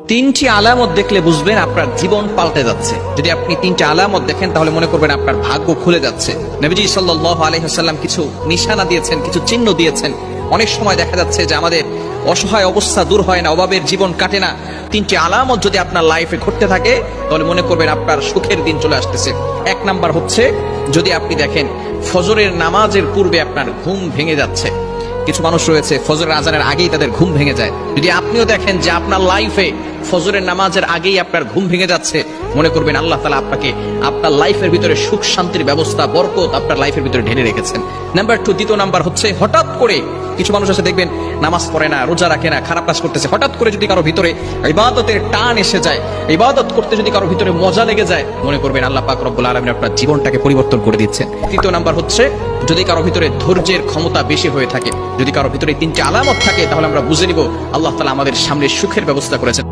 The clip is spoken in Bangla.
তিনটি আলামত দেখলে বুঝবেন আপনার জীবন পাল্টে যাচ্ছে। যদি আপনি তিনটি আলামত দেখেন, তাহলে মনে করবেন আপনার ভাগ্য খুলে যাচ্ছে। নবীজি সাল্লাহ আলহিহাল্লাম কিছু নিশানা দিয়েছেন, কিছু চিহ্ন দিয়েছেন। অনেক সময় দেখা যাচ্ছে যে আমাদের অসহায় অবস্থা দূর হয় না, অভাবের জীবন কাটে না। তিনটি আলামত যদি আপনার লাইফে ঘটতে থাকে, তাহলে মনে করবেন আপনার সুখের দিন চলে আসতেছে। এক নাম্বার হচ্ছে, যদি আপনি দেখেন, ফজরের নামাজের পূর্বে আপনার ঘুম ভেঙে যাচ্ছে। কিছু মানুষ রয়েছে ফজর আজানের আগেই তাদের ঘুম ভেঙে যায়। যদি আপনিও দেখেন যে আপনার লাইফে ফজরের নামাজের আগেই আপনার ঘুম ভেঙে যাচ্ছে। মনে করবেন আল্লাহ তালা আপনাকে আপনার লাইফের ভিতরে সুখ, শান্তির ব্যবস্থা, বরকত আপনার লাইফের ভিতরে ঢেলে রেখেছেন। নাম্বার টু দ্বিতীয় নাম্বার হচ্ছে হঠাৎ করে কিছু মানুষ আছে, দেখবেন নামাজ পড়ে না, রোজা রাখে না, খারাপ কাজ করতেছে। হঠাৎ করে যদি কারও ভিতরে ইবাদতের টান এসে যায়, ইবাদত করতে যদি কারও ভিতরে মজা লেগে যায়, মনে করবেন আল্লাহ পাক রব্বুল আলমিন আপনার জীবনটাকে পরিবর্তন করে দিচ্ছেন। তৃতীয় নাম্বার হচ্ছে যদি কারও ভিতরে ধৈর্যের ক্ষমতা বেশি হয়ে থাকে, যদি কারও ভিতরে তিনটে আলামত থাকে, তাহলে আমরা বুঝে নিব আল্লাহ তালা আমাদের সামনে সুখের ব্যবস্থা করেছেন।